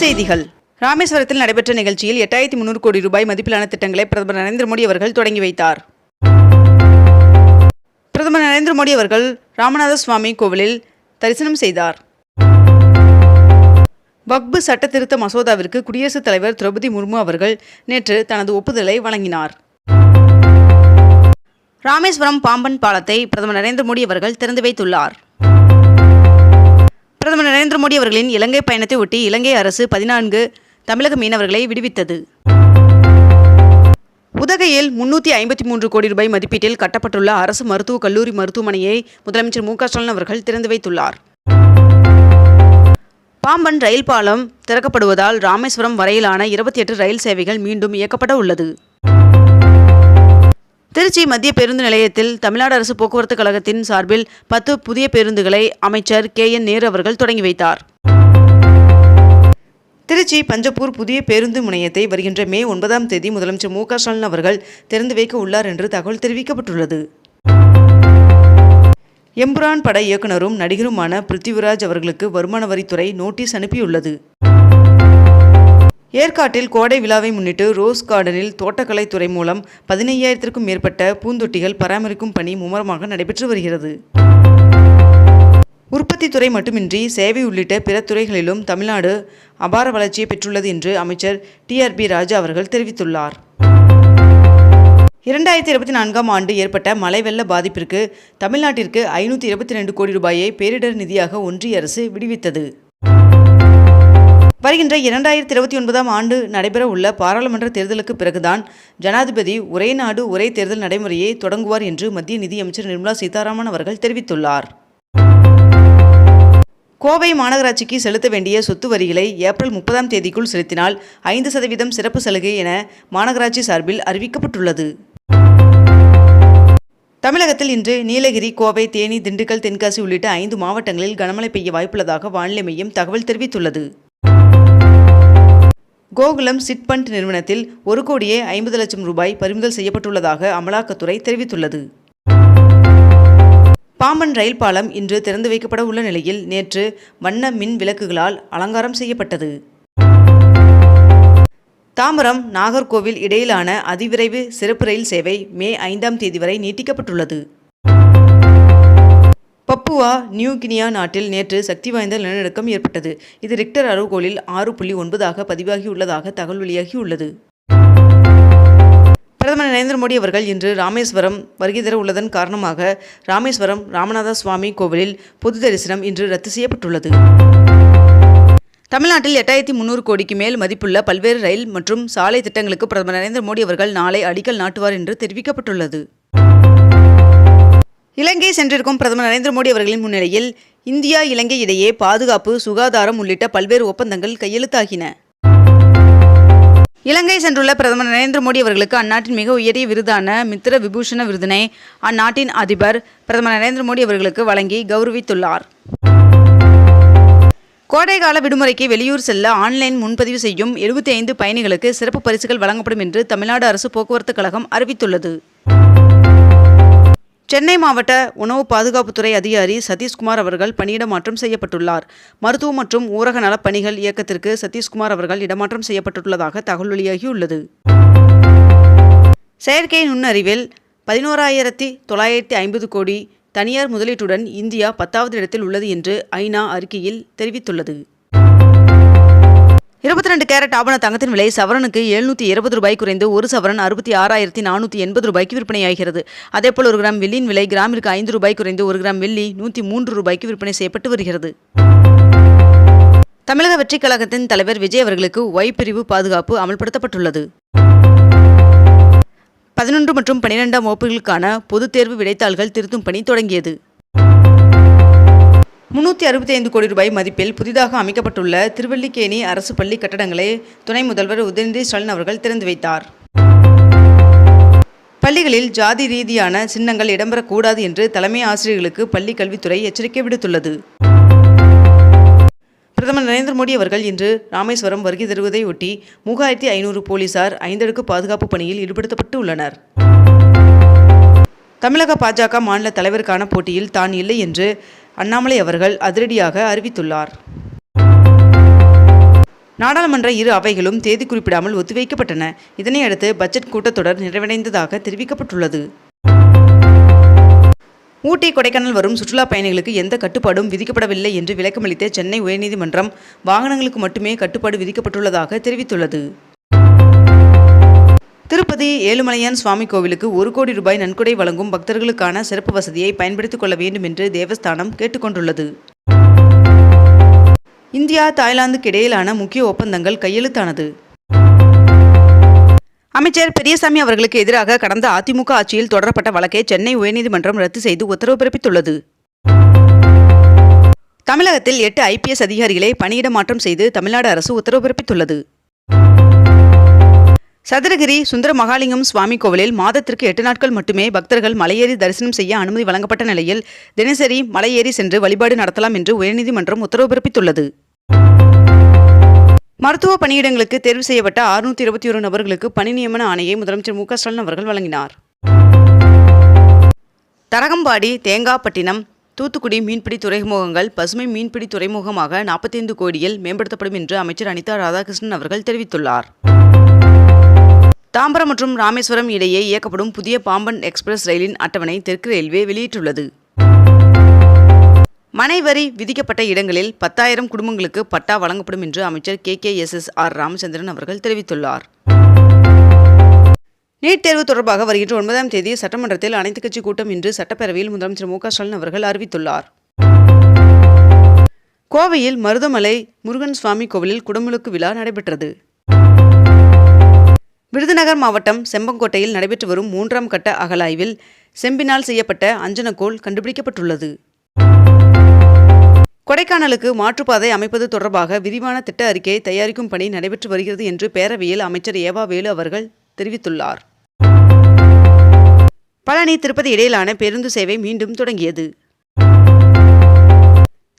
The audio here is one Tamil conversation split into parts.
செய்திகள். ராமேஸ்வரத்தில் நடைபெற்ற நிகழ்ச்சியில் எட்டாயிரத்தி முன்னூறு கோடி ரூபாய் மதிப்பிலான திட்டங்களை பிரதமர் நரேந்திர மோடி அவர்கள் தொடங்கி வைத்தார். பிரதமர் நரேந்திர மோடி அவர்கள் ராமநாத சுவாமி கோவிலில் தரிசனம் செய்தார். வக்பு சட்ட திருத்த மசோதாவிற்கு குடியரசுத் தலைவர் திரௌபதி முர்மு அவர்கள் நேற்று தனது ஒப்புதலை வழங்கினார். ராமேஸ்வரம் பாம்பன் பாலத்தை பிரதமர் நரேந்திர மோடி அவர்கள் திறந்து வைத்துள்ளார். பிரதமர் நரேந்திர மோடி அவர்களின் இலங்கை பயணத்தை ஒட்டி இலங்கை அரசு பதினான்கு தமிழக மீனவர்களை விடுவித்தது. உதகையில் முன்னூற்றி ஐம்பத்தி மூன்று கோடி ரூபாய் மதிப்பீட்டில் கட்டப்பட்டுள்ள அரசு மருத்துவக் கல்லூரி மருத்துவமனையை முதலமைச்சர் மு க ஸ்டாலின் அவர்கள் திறந்து வைத்துள்ளார். பாம்பன் ரயில் பாலம் திறக்கப்படுவதால் ராமேஸ்வரம் வரையிலான இருபத்தி எட்டு ரயில் சேவைகள் மீண்டும் இயக்கப்பட உள்ளது. திருச்சி மத்திய பேருந்து நிலையத்தில் தமிழ்நாடு அரசு போக்குவரத்து கழகத்தின் சார்பில் பத்து புதிய பேருந்துகளை அமைச்சர் கே என் நேரு அவர்கள் தொடங்கி வைத்தார். திருச்சி பஞ்சப்பூர் புதிய பேருந்து முனையத்தை வருகின்ற மே ஒன்பதாம் தேதி முதலமைச்சர் மு க ஸ்டாலின் அவர்கள் திறந்து வைக்க உள்ளார் என்று தகவல் தெரிவிக்கப்பட்டுள்ளது. எம்புரான் பட இயக்குனரும் நடிகருமான பிருத்திவிராஜ் அவர்களுக்கு வருமான வரித்துறை நோட்டீஸ் அனுப்பியுள்ளது. ஏற்காட்டில் கோடை விழாவை முன்னிட்டு ரோஸ் கார்டனில் தோட்டக்கலைத்துறை மூலம் பதினையாயிரத்திற்கும் மேற்பட்ட பூந்தொட்டிகள் பராமரிக்கும் பணி மும்முரமாக நடைபெற்று வருகிறது. உற்பத்தி துறை மட்டுமின்றி சேவை உள்ளிட்ட பிற துறைகளிலும் தமிழ்நாடு அபார வளர்ச்சியை பெற்றுள்ளது என்று அமைச்சர் டிஆர்பி ராஜா அவர்கள் தெரிவித்துள்ளார். இரண்டாயிரத்தி இருபத்தி நான்காம் ஆண்டு ஏற்பட்ட மழை வெள்ள பாதிப்பிற்கு தமிழ்நாட்டிற்கு ஐநூற்றி இருபத்தி ரெண்டு கோடி ரூபாயை பேரிடர் நிதியாக ஒன்றிய அரசு விடுவித்தது. வருகின்ற இரண்டாயிரத்தி இருபத்தி ஒன்பதாம் ஆண்டு நடைபெற உள்ள பாராளுமன்ற தேர்தலுக்கு பிறகுதான் ஜனாதிபதி ஒரே நாடு ஒரே தேர்தல் நடைமுறையை தொடங்குவார் என்று மத்திய நிதியமைச்சர் நிர்மலா சீதாராமன் அவர்கள் தெரிவித்துள்ளார். கோவை மாநகராட்சிக்கு செலுத்த வேண்டிய சொத்து வரிகளை ஏப்ரல் முப்பதாம் தேதிக்குள் செலுத்தினால் ஐந்து சதவீதம் சிறப்பு சலுகை என மாநகராட்சி சார்பில் அறிவிக்கப்பட்டுள்ளது. தமிழகத்தில் இன்று நீலகிரி கோவை தேனி திண்டுக்கல் தென்காசி உள்ளிட்ட ஐந்து மாவட்டங்களில் கனமழை பெய்ய வாய்ப்புள்ளதாக வானிலை மையம் தகவல் தெரிவித்துள்ளது. கோகுலம் சிட்பண்ட் நிறுவனத்தில் ஒரு கோடியே ஐம்பது லட்சம் ரூபாய் பறிமுதல் செய்யப்பட்டுள்ளதாக அமலாக்கத்துறை தெரிவித்துள்ளது. பாம்பன் ரயில் பாலம் இன்று திறந்து வைக்கப்பட உள்ள நிலையில் நேற்று வண்ண மின் விளக்குகளால் அலங்காரம் செய்யப்பட்டது. தாம்பரம் நாகர்கோவில் இடையிலான அதிவிரைவு சிறப்பு ரயில் சேவை மே ஐந்தாம் தேதி வரை நீட்டிக்கப்பட்டுள்ளது. பப்புவா நியூ கினியா நாட்டில் நேற்று சக்தி வாய்ந்த நிலநடுக்கம் ஏற்பட்டது. இது ரிக்டர் அளவுகோலில் ஆறு புள்ளி ஒன்பதாக பதிவாகியுள்ளதாக தகவல் வெளியாகியுள்ளது. பிரதமர் நரேந்திர மோடி அவர்கள் இன்று ராமேஸ்வரம் வருகை தர உள்ளதன் காரணமாக ராமேஸ்வரம் ராமநாத சுவாமி கோவிலில் பொது தரிசனம் இன்று ரத்து செய்யப்பட்டுள்ளது. தமிழ்நாட்டில் எட்டாயிரத்தி முந்நூறு கோடிக்கு மேல் மதிப்புள்ள பல்வேறு ரயில் மற்றும் சாலை திட்டங்களுக்கு பிரதமர் நரேந்திர மோடி அவர்கள் நாளை அடிக்கல் நாட்டுவார் என்று தெரிவிக்கப்பட்டுள்ளது. இலங்கை சென்றிருக்கும் பிரதமர் நரேந்திர மோடி அவர்களின் முன்னிலையில் இந்தியா இலங்கை இடையே பாதுகாப்பு சுகாதாரம் உள்ளிட்ட பல்வேறு ஒப்பந்தங்கள் கையெழுத்தாகின. இலங்கை சென்றுள்ள பிரதமர் நரேந்திர மோடி அவர்களுக்கு அந்நாட்டின் மிக உயரிய விருதான மித்திர விபூஷண விருதினை அந்நாட்டின் அதிபர் பிரதமர் நரேந்திர மோடி அவர்களுக்கு வழங்கி கௌரவித்துள்ளார். கோடைகால விடுமுறைக்கு வெளியூர் செல்ல ஆன்லைன் முன்பதிவு செய்யும் எழுபத்தி ஐந்து பயணிகளுக்கு சிறப்பு பரிசுகள் வழங்கப்படும் என்று தமிழ்நாடு அரசு போக்குவரத்து கழகம் அறிவித்துள்ளது. சென்னை மாவட்ட உணவு பாதுகாப்புத்துறை அதிகாரி சதீஷ்குமார் அவர்கள் பணியிட மாற்றம் செய்யப்பட்டுள்ளார். மருத்துவ மற்றும் ஊரக நலப் பணிகள் இயக்கத்திற்கு சதீஷ்குமார் அவர்கள் இடமாற்றம் செய்யப்பட்டுள்ளதாக தகவல் வெளியாகியுள்ளது. செயற்கை நுண்ணறிவில் பதினோராயிரத்தி தொள்ளாயிரத்தி ஐம்பது கோடி தனியார் முதலீட்டுடன் இந்தியா பத்தாவது இடத்தில் உள்ளது என்று ஐநா அறிக்கையில் தெரிவித்துள்ளது. இருபத்தி ரெண்டு கேரட் ஆபண தங்கத்தின் விலை சவரனுக்கு எழுநூற்றி இருபது ரூபாய் குறைந்து ஒரு சவரன் அறுபத்தி ஆறாயிரத்தி நானூற்றி எண்பது ரூபாய்க்கு விற்பனையாகிறது. அதேபோல் ஒரு கிராம் வெள்ளியின் விலை கிராமிற்கு ஐந்து ரூபாய் குறைந்து ஒரு கிராம் வெள்ளி நூற்றி மூன்று ரூபாய்க்கு விற்பனை செய்யப்பட்டு வருகிறது. தமிழக வெற்றிக் கழகத்தின் தலைவர் விஜய் அவர்களுக்கு ஒய் பிரிவு பாதுகாப்பு அமல்படுத்தப்பட்டுள்ளது. பதினொன்று மற்றும் பனிரெண்டாம் வகுப்புகளுக்கான பொதுத் தேர்வு விடைத்தாள்கள் திருத்தும் பணி தொடங்கியது. முன்னூற்றி அறுபத்தி ஐந்து கோடி ரூபாய் மதிப்பில் புதிதாக அமைக்கப்பட்டுள்ள திருவல்லிக்கேணி அரசு பள்ளி கட்டடங்களை துணை முதல்வர் உதயநிதி ஸ்டாலின் அவர்கள் திறந்து வைத்தார். பள்ளிகளில் ஜாதி ரீதியான சின்னங்கள் இடம்பெறக்கூடாது என்று தலைமை ஆசிரியர்களுக்கு பள்ளி கல்வித்துறை எச்சரிக்கை விடுத்துள்ளது. பிரதமர் நரேந்திர மோடி அவர்கள் இன்று ராமேஸ்வரம் வருகை தருவதை ஒட்டி மூவாயிரத்தி ஐநூறு போலீசார் ஐந்தடுக்கு பாதுகாப்பு பணியில் ஈடுபடுத்தப்பட்டு உள்ளனர். தமிழக பாஜக மாநில தலைவருக்கான போட்டியில் தான் இல்லை என்று அண்ணாமலை அவர்கள் அதிரடியாக அறிவித்துள்ளார். நாடாளுமன்ற இரு அவைகளும் தேதி குறிப்பிடாமல் ஒத்திவைக்கப்பட்டன. இதனையடுத்து பட்ஜெட் கூட்டத்தொடர் நிறைவடைந்ததாக தெரிவிக்கப்பட்டுள்ளது. ஊட்டி கொடைக்கானல் வரும் சுற்றுலா பயணிகளுக்கு எந்த கட்டுப்பாடும் விதிக்கப்படவில்லை என்று விளக்கமளித்த சென்னை உயர்நீதிமன்றம் வாகனங்களுக்கு மட்டுமே கட்டுப்பாடு விதிக்கப்பட்டுள்ளதாக தெரிவித்துள்ளது. திருப்பதி ஏழுமலையான் சுவாமி கோவிலுக்கு ஒரு கோடி ரூபாய் நன்கொடை வழங்கும் பக்தர்களுக்கான சிறப்பு வசதியை பயன்படுத்திக் கொள்ள வேண்டும் என்று தேவஸ்தானம் கேட்டுக்கொண்டுள்ளது. இந்தியா தாய்லாந்துக்கு இடையிலான முக்கிய ஒப்பந்தங்கள் கையெழுத்தானது. அமைச்சர் பெரியசாமி அவர்களுக்கு எதிராக கடந்த அதிமுக ஆட்சியில் தொடரப்பட்ட வழக்கை சென்னை உயர்நீதிமன்றம் ரத்து செய்து உத்தரவு பிறப்பித்துள்ளது. தமிழகத்தில் எட்டு ஐபிஎஸ் அதிகாரிகளை பணியிட மாற்றம் செய்து தமிழ்நாடு அரசு உத்தரவு பிறப்பித்துள்ளது. சதுரகிரி சுந்தர மகாலிங்கம் சுவாமி கோவிலில் மாதத்திற்கு எட்டு நாட்கள் மட்டுமே பக்தர்கள் மலையேறி தரிசனம் செய்ய அனுமதி வழங்கப்பட்ட நிலையில் தினசரி மலையேறி சென்று வழிபாடு நடத்தலாம் என்று உயர்நீதிமன்றம் உத்தரவு பிறப்பித்துள்ளது. மருத்துவ பணியிடங்களுக்கு தேர்வு செய்யப்பட்ட அறுநூத்தி இருபத்தி ஒரு நபர்களுக்கு பணி நியமன ஆணையை முதலமைச்சர் மு ஸ்டாலின் அவர்கள் வழங்கினார். தரகம்பாடி தேங்காப்பட்டினம் தூத்துக்குடி மீன்பிடி துறைமுகங்கள் பசுமை மீன்பிடி துறைமுகமாக நாற்பத்தைந்து கோடியில் மேம்படுத்தப்படும் என்று அமைச்சர் அனிதா ராதாகிருஷ்ணன் அவர்கள் தெரிவித்துள்ளார். தாம்பரம் மற்றும் ராமேஸ்வரம் இடையே இயக்கப்படும் புதிய பாம்பன் எக்ஸ்பிரஸ் ரயிலின் அட்டவணை தெற்கு ரயில்வே வெளியிட்டுள்ளது. மனை வரி விதிக்கப்பட்ட இடங்களில் பத்தாயிரம் குடும்பங்களுக்கு பட்டா வழங்கப்படும் என்று அமைச்சர் K. K. S. S. R. Ramachandran அவர்கள் தெரிவித்துள்ளார். நீட் தேர்வு தொடர்பாக வருகின்ற ஒன்பதாம் தேதி சட்டமன்றத்தில் அனைத்துக் கட்சி கூட்டம் இன்று சட்டப்பேரவையில் முதலமைச்சர் மு க ஸ்டாலின் அவர்கள் அறிவித்துள்ளார். கோவையில் மருதமலை முருகன் சுவாமி கோவிலில் குடமுழுக்கு விழா நடைபெற்றது. விருதுநகர் மாவட்டம் செம்பங்கோட்டையில் நடைபெற்று வரும் மூன்றாம் கட்ட அகலாய்வில் செம்பினால் செய்யப்பட்ட அஞ்சனக்கோள் கண்டுபிடிக்கப்பட்டுள்ளது. கொடைக்கானலுக்கு மாற்றுப்பாதை அமைப்பது தொடர்பாக விரிவான திட்ட அறிக்கையை தயாரிக்கும் பணி நடைபெற்று வருகிறது என்று பேரவையில் அமைச்சர் ஏவா வேலு அவர்கள் தெரிவித்துள்ளார். பழனி திருப்பதி இடையிலான பேருந்து சேவை மீண்டும் தொடங்கியது.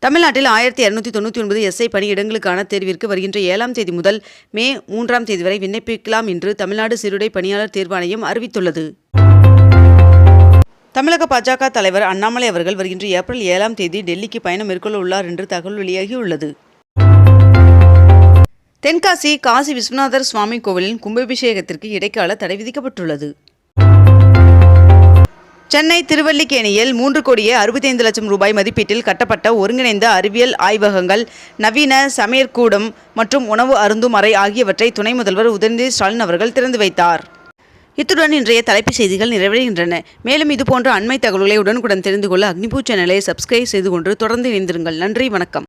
தமிழ்நாட்டில் ஆயிரத்தி இரநூத்தி தொண்ணூற்றி ஒன்பது எஸ்ஐ பணியிடங்களுக்கான தேர்விற்கு வருகின்ற ஏழாம் தேதி முதல் மே மூன்றாம் தேதி வரை விண்ணப்பிக்கலாம் என்று தமிழ்நாடு சீருடை பணியாளர் தேர்வாணையம் அறிவித்துள்ளது. தமிழக பாஜக தலைவர் அண்ணாமலை அவர்கள் வருகின்ற ஏப்ரல் ஏழாம் தேதி டெல்லிக்கு பயணம் மேற்கொள்ள உள்ளார் என்று தகவல் வெளியாகியுள்ளது. தென்காசி காசி விஸ்வநாதர் சுவாமி கோவிலின் கும்பாபிஷேகத்திற்கு இடைக்கால தடை விதிக்கப்பட்டுள்ளது. சென்னை திருவல்லிக்கேணியில் மூன்று கோடியே அறுபத்தைந்து லட்சம் ரூபாய் மதிப்பீட்டில் கட்டப்பட்ட ஒருங்கிணைந்த அறிவியல் ஆய்வகங்கள் நவீன சமையற்கூடம் மற்றும் உணவு அருந்தும் அறை ஆகியவற்றை துணை முதல்வர் உதயநிதி ஸ்டாலின் அவர்கள் திறந்து வைத்தார். இத்துடன் இன்றைய தலைப்புச் செய்திகள் நிறைவடைகின்றன. மேலும் இதுபோன்ற அண்மை தகவல்களை உடனுக்குடன் தெரிந்து கொள்ள அக்னிபூ சேனலை சப்ஸ்கிரைப் செய்து கொண்டு தொடர்ந்து இணைந்திருங்கள். நன்றி வணக்கம்.